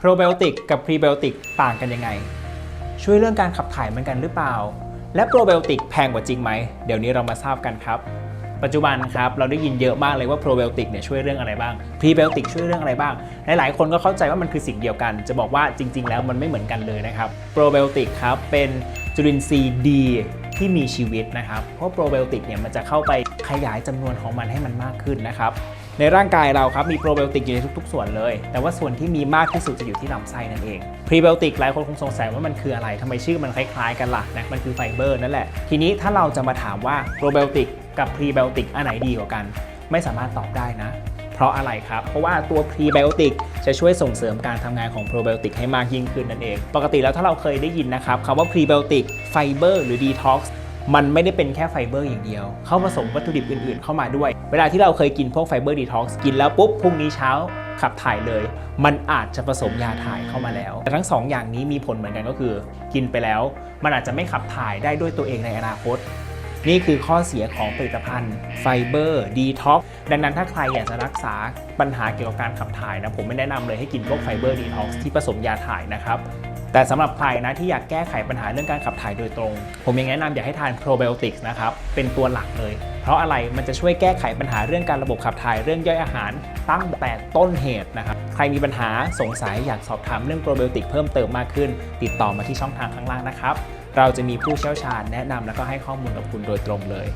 โปรไบโอติกกับพรีไบโอติกต่างกันยังไง ช่วยเรื่องการขับถ่ายเหมือนกันหรือเปล่า และโปรไบโอติกแพงกว่าจริงไหม เดี๋ยวนี้เรามาทราบกันครับ ปัจจุบันครับเราได้ยินเยอะมากเลยว่าโปรไบโอติกเนี่ยช่วยเรื่องอะไรบ้างพรีไบโอติกช่วยเรื่องอะไรบ้าง หลายๆคนก็เข้าใจว่ามันคือสิ่งเดียวกัน จะบอกว่าจริง ๆ แล้วมันไม่เหมือนกันเลยนะครับโปรไบโอติกครับเป็นจุลินทรีย์ดีที่มีชีวิตนะครับ เพราะโปรไบโอติกเนี่ยมันจะเข้าไปขยายจำนวนของมันให้มันมากขึ้นนะครับ ในร่างกายเราครับมีโปรไบโอติกอยู่ในทุก ๆ ส่วนเลย แต่ว่าส่วนที่มีมากที่สุดจะอยู่ที่ลำไส้นั่นเองพรีไบโอติกหลายคนคงสงสัยว่ามันคืออะไรทำไมชื่อมันคล้ายๆกันล่ะนะมันคือไฟเบอร์นั่นแหละ ทีนี้ถ้าเราจะมาถามว่าโปรไบโอติกกับพรีไบโอติกอันไหนดีกว่ากัน ไม่สามารถตอบได้นะเพราะอะไรครับ เพราะว่าตัวพรีไบโอติกจะช่วยส่งเสริมการทำงานของโปรไบโอติกให้มากยิ่งขึ้นนั่นเอง ปกติแล้วถ้าเราเคยได้ยินนะครับคำว่าพรีไบโอติกไฟเบอร์หรือดีท็อกซ์ มันไม่ได้เป็นแค่ไฟเบอร์อย่างเดียว เข้าผสมวัตถุดิบอื่นๆ เข้ามาด้วย เวลาที่เราเคยกินพวกไฟเบอร์ดีท็อกซ์กินแล้วปุ๊บพรุ่งนี้เช้าขับถ่ายเลย มันอาจจะผสมยาถ่ายเข้ามาแล้ว แต่ทั้งสองอย่างนี้มีผลเหมือนกันก็คือ กินไปแล้ว มันอาจจะไม่ขับถ่ายได้ด้วยตัวเองในอนาคต นี่คือข้อเสียของผลิตภัณฑ์ไฟเบอร์ดีท็อกดังนั้นถ้าใครอยากจะรักษาปัญหาเกี่ยวกับการขับถ่ายนะผมไม่แนะนำเลยให้กินพวกไฟเบอร์ดีท็อกที่ผสมยาถ่ายนะครับ แต่สำหรับใครนะที่อยากแก้ไขปัญหาเรื่องการขับถ่ายโดยตรง ผมยังแนะนำอยากให้ทานโปรไบโอติกส์นะครับ เป็นตัวหลักเลย เพราะอะไรมันจะช่วยแก้ไขปัญหาเรื่องการระบบขับถ่ายเรื่องย่อยอาหาร ตั้งแต่ต้นเหตุนะครับ ใครมีปัญหาสงสัยอยากสอบถามเรื่องโปรไบโอติกเพิ่มเติมมากขึ้น ติดต่อมาที่ช่องทางข้างล่างนะครับ เราจะมีผู้เชี่ยวชาญแนะนำแล้วก็ให้ข้อมูลกับคุณโดยตรงเลย